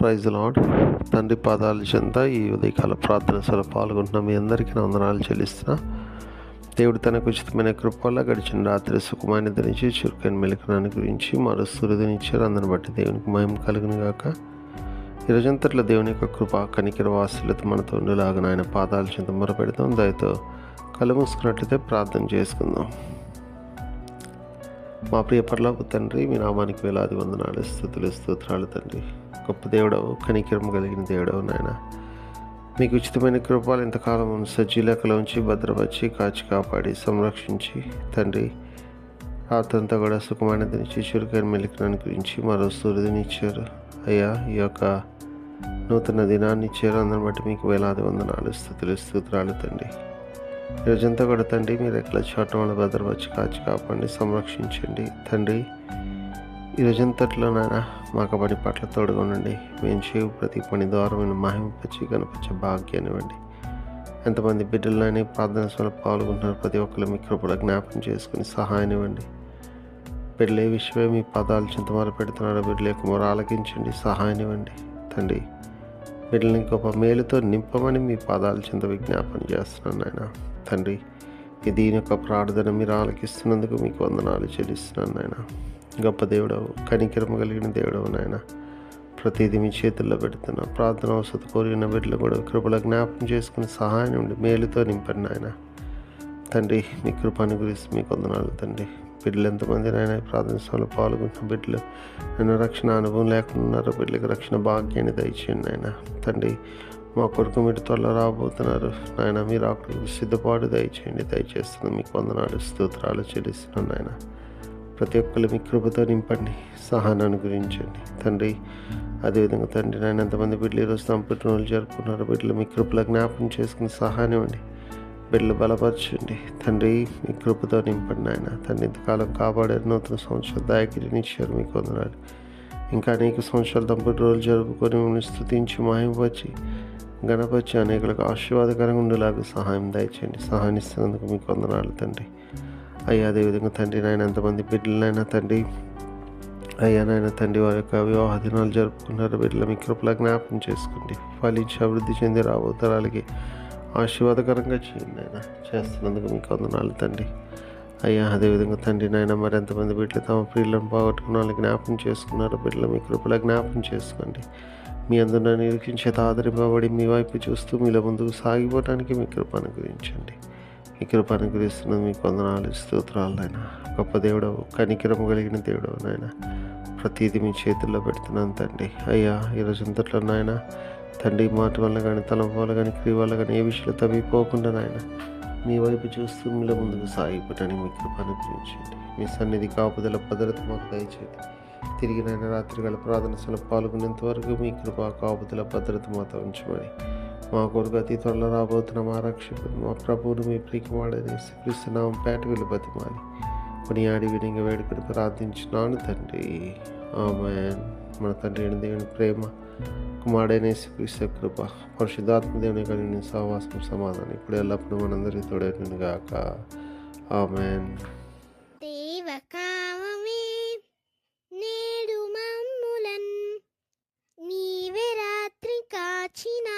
Praise lord తండ్రి పాదాల చెంత ఈ ఉదయకాల ప్రార్థన సభలో పాల్గొంటున్న మీ అందరికీ నా వందనాలు చెల్లిస్తున్నా. దేవుడు తనకు ఉచితమైన కృప గడిచిన రాత్రి సుఖమాన్ని ధరించి చురుకైన మెలకనాన్ని గురించి మరో సూర్యుదనిచ్చారు అందరిని బట్టి దేవునికి మహిమ కలుగును గాక. ఈ దేవుని యొక్క కృప కనికర వాసులతో మనతో ఉండేలాగా ఆయన పాదాల చెంత మొరపెడతాం దయతో కళ్ళు మూసుకున్నట్లయితే ప్రార్థన చేసుకుందాం. మా ప్రియ పర్లోకి తండ్రి మీ నామానికి వేలాది వందనాలు స్థుతులు స్తోత్రాలు తండ్రి. గొప్ప దేవుడవు కనికిరం కలిగిన దేవుడవు నాయన. మీకు ఉచితమైన కృపాలు ఇంతకాలం సజ్జీలకలోంచి భద్రపరిచి కాచి కాపాడి సంరక్షించి తండ్రి రాత్రంతా కూడా సుఖమైన దినిచి చురుకైన మెలికనాన్ని గురించి మరో సూర్యుడిని ఇచ్చారు. అయ్యా ఈ యొక్క నూతన దినాన్ని ఇచ్చారు. అందరిని బట్టి మీకు వేలాది వందనాలు స్థుతులు స్తోత్రాలు తండ్రి. ఈరోజంతా కూడా తండ్రి మీరు ఎట్లా చోట వల్ల భద్రపరిచి కాచి కాపాడి సంరక్షించండి. తండ్రి ఈ రోజంతట్లో నాయన మాకు పని పట్ల తోడుగా ఉండండి. మేము చేయు ప్రతి పని ద్వారా మేము మహింపచ్చి కనిపించే భాగ్యాన్ని ఇవ్వండి. ఎంతమంది బిడ్డలని ప్రార్థన సభలో పాల్గొంటున్నారు. ప్రతి ఒక్కరు మీ కృపలో జ్ఞాపకం చేసుకుని సహాయం ఇవ్వండి. బిడ్డలు ఏ విషయమే మీ పదాలు చింతమార పెడుతున్నారో బిడ్డలు యొక్క ఆలకించండి. సహాయం ఇవ్వండి. తండ్రి బిడ్డలని గొప్ప మేలుతో నింపమని మీ పదాలు చింత విజ్ఞాపన చేస్తున్నాను నాయన. తండ్రి దీని యొక్క ప్రార్థన మీరు ఆలకిస్తున్నందుకు మీకు వందనాలు చెల్లిస్తున్నాను నాయన. గొప్ప దేవుడవు కనికరము కలిగిన దేవుడవు నాయన. ప్రతిదీ మీ చేతుల్లో పెడుతున్నా. ప్రార్థన వసతి కోరిన బిడ్డలు కూడా కృపల జ్ఞాపకం చేసుకుని సహాయం ఉండి మేలుతో నింపండి నాయన. తండ్రి మీ కృపాను గురించి మీకు వందనాలు తండ్రి. బిడ్డలు ఎంతమంది నాయన ప్రార్థన సభలో పాల్గొంటున్న బిడ్డలు? నేను రక్షణ అనుభవం లేకుండా ఉన్నారో బిడ్డలకు రక్షణ భాగ్యాన్ని దయచేయండి నాయన. తండ్రి మా కొడుకు మీరు త్వరలో రాబోతున్నారు. నాయన మీరు అక్కడ సిద్ధపాటు దయచేయండి. దయచేస్తుంది మీకు వందనాలు స్తోత్రాలు చెల్లిస్తున్నాను నాయన. ప్రతి ఒక్కరు మీ కృపతో నింపండి సహనాన్ని అనుగ్రహించండి. తండ్రి అదేవిధంగా తండ్రి నాయన ఎంతమంది బిడ్డలు ఈరోజు తమ పుట్టినరోజులు జరుపుకున్నారు బిడ్డలు మీ కృపలో జ్ఞాపకం చేసుకుని సహాయం ఇవ్వండి బిడ్డలు బలపరచండి. తండ్రి మీ కృపతో నింపండి ఆయన తండ్రి ఇంతకాలం కాపాడారు నూతన సంవత్సరం దాయకిరిని ఇచ్చారు మీకు వందనాలు. ఇంకా అనేక సంవత్సరాలు తమ రోజులు జరుపుకొని మిమ్మల్ని స్థుతించి మాయంపరిచి గణపరిచి అనేకులకు ఆశీర్వాదకరంగా ఉండేలాగా సహాయం దయచేయండి. సహాయం ఇస్తున్నందుకు మీకు వందనాలు తండ్రి. అయ్యా అదేవిధంగా తండ్రి నాయన ఎంతమంది బిడ్డలైనా తండ్రి అయ్యా నాయన తండ్రి వారి యొక్క వివాహ దినాలు జరుపుకున్నారు. బిడ్డల మీ కృపల జ్ఞాపకం చేసుకోండి ఫలించి అభివృద్ధి చెంది రాబోతరాలకి ఆశీర్వాదకరంగా చేయండి ఆయన చేస్తున్నందుకు మీకు వందనాలు తండ్రి. అయ్యా అదేవిధంగా తండ్రి నాయన మరి ఎంతమంది బిడ్డలు తమ ప్రియులను పోగొట్టుకున్న వాళ్ళు జ్ఞాపకం చేసుకున్నారు బిడ్డలు మీ కృపల జ్ఞాపకం చేసుకోండి. మీ అందరూ నిరీక్షించేత ఆదరింపబడి మీ వైపు చూస్తూ మీలో ముందుకు సాగిపోవడానికి మీ కృప అనుగ్రహించండి. ఈ కృప అనుగ్రహిస్తున్నది మీకు వందనాలు స్తోత్రాలు నాయన. గొప్ప దేవుడవు కనికిరము కలిగిన దేవుడవు నాయన. ప్రతిదీ మీ చేతుల్లో పెడుతున్నాను తండ్రి. అయ్యా ఈరోజు ఇంతట్లో నాయన తండ్రి మాట వల్ల కానీ తలం వల్ల కానీ క్రియ వల్ల కానీ ఏ విషయంలో తవ్విపోకుండా నాయన మీ వైపు చూస్తూ మీలో ముందుకు సాగిపోవడానికి మీ కృపను గురించండి మీ సన్నిధి కాపుదల భద్రత మాకు దయచేయండి. తిరిగి నాయన రాత్రి గల ప్రార్థన సలు పాల్గొనేంత వరకు మీ కృప కాపుదల భద్రత మాతో ఉంచమని మా కొరకు అతి త్వరలో రాబోతున్న మా రక్షకుడు మా ప్రభువును మీ ప్రీకి వాడని క్రీస్తునామం పేట వీళ్ళు బతిమాలి. కొనియాడి వినింగ వేడుకను ప్రార్థించినాను తండ్రి. ఆమె మన తండ్రి అయిన దేవుని ప్రేమ కుమారుడైన క్రీస్తు కృప పరిశుద్ధాత్మ దేవుని కలిగిన సహవాసం సమాధానం ఇప్పుడు ఎల్లప్పుడూ మనందరికీ తోడైన గాక. ఆమెన్. నేడు మమ్ములన్ నీవే రాత్రి కాచినా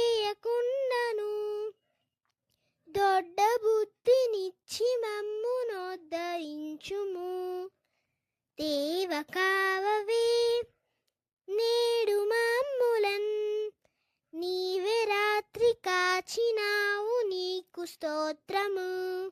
దొడ్డ బుద్ధినిచ్చి మమ్ము నోద్ధరించుము దేవ కావవే నేడు మమ్ములన్. నీవే రాత్రి కాచినావు నీకు స్తోత్రము.